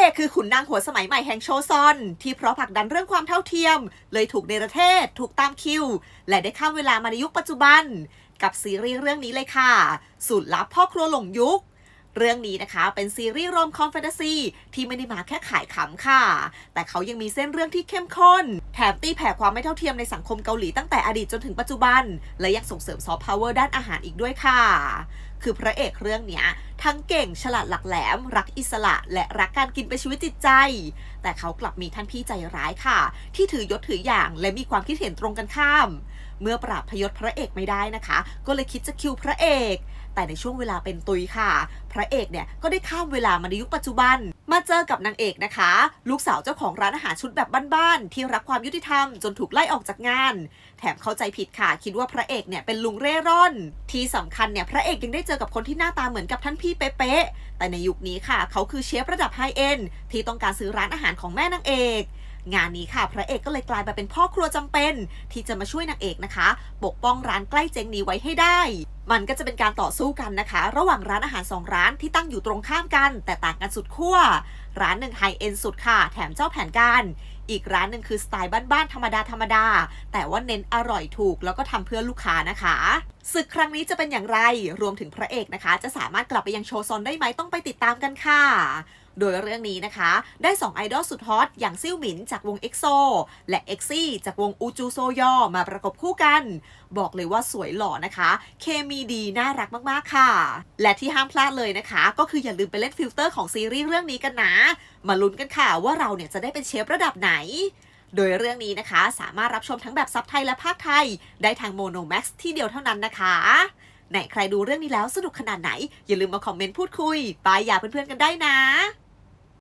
อกคือขุนนางหัวสมัยใหม่แห่งโชซอน ที่เพราะผลักดันเรื่องความเท่าเทียม เลยถูกเนประเทศ ถูกตามคิว และได้ข้ามเวลามาในยุคปัจจุบัน กับซีรีส์เรื่องนี้เลยค่ะ สูตรลับพ่อครัวหลงยุคเรื่องนี้นะคะเป็นซีรีส์โรมคอมแฟนตาซีที่ไม่ได้มาแค่ขายขำค่ะ แต่เขายังมีเส้นเรื่องที่เข้มข้น แถมตีแผ่ความไม่เท่าเทียมในสังคมเกาหลีตั้งแต่อดีตจนถึงปัจจุบัน และยังส่งเสริมซอฟต์พาวเวอร์ด้านอาหารอีกด้วยค่ะ คือพระเอกเรื่องเนี้ย ทั้งเก่งฉลาดหลักแหลม รักอิสระและรักการกินเป็นชีวิตจิตใจ แต่เขากลับมีท่านพี่ใจร้ายค่ะ ที่ถือยศถืออย่างและมีความคิดเห็นตรงกันข้าม เมื่อปราบพยศพระเอกไม่ได้นะคะ ก็เลยคิดจะคิวพระเอก แต่ในช่วงเวลาเป็นตุยค่ะ พระเอกเนี่ยก็ได้ข้ามเวลามาในยุคปัจจุบัน มาเจอกับนางเอกนะคะ ลูกสาวเจ้าของร้านอาหารชุดแบบบ้านๆที่รักความยุติธรรมจนถูกไล่ออกจากงาน แถมเข้าใจผิดค่ะ คิดว่าพระเอกเนี่ยเป็นลุงเร่ร่อน ที่สำคัญเนี่ยพระเอกยังได้เจอกับคนที่หน้าตาเหมือนกับท่านพี่เป๊ะๆแต่ในยุคนี้ค่ะ เขาคือเชฟระดับไฮเอ็นที่ต้องการซื้อร้านอาหารของแม่นางเอกงานนี้ค่ะ พระเอกก็เลยกลายมาเป็นพ่อครัวจำเป็น ที่จะมาช่วยนางเอกนะคะ ปกป้องร้านใกล้เจ๊งนี้ไว้ให้ได้ มันก็จะเป็นการต่อสู้กันนะคะ ระหว่างร้านอาหารสองร้านที่ตั้งอยู่ตรงข้ามกัน แต่ต่างกันสุดขั้ว ร้านหนึ่งไฮเอ็นสุดค่ะ แถมเจ้าแผนการ อีกร้านหนึ่งคือสไตล์บ้านๆธรรมดาธรรมดา แต่ว่าเน้นอร่อยถูกแล้วก็ทำเพื่อลูกค้านะคะ ศึกครั้งนี้จะเป็นอย่างไร รวมถึงพระเอกนะคะ จะสามารถกลับไปยังโชว์ซอนได้ไหมต้องไปติดตามกันค่ะ โดยเรื่องนี้นะคะ ได้2ไอดอลสุดฮอตอย่างซิ่วหมินจากวง EXO และ EXI จากวงอูจูโซยอมาประกบคู่กัน บอกเลยว่าสวยหล่อนะคะ เคมีดีน่ารักมากๆค่ะ และที่ห้ามพลาดเลยนะคะ ก็คืออย่าลืมไปเล่นฟิลเตอร์ของซีรีส์เรื่องนี้กันนะ มาลุ้นกันค่ะว่าเราเนี่ยจะได้เป็นเชฟระดับไหน โดยเรื่องนี้นะคะสามารถรับชมทั้งแบบซับไทยและภาคไทย ได้ทางโมโนแม็กซ์ที่เดียวเท่านั้นนะคะไหนใครดูเรื่องนี้แล้วสนุกขนาดไหน อย่าลืมมาคอมเมนต์พูดคุยปายยาเพื่อนๆกันได้นะ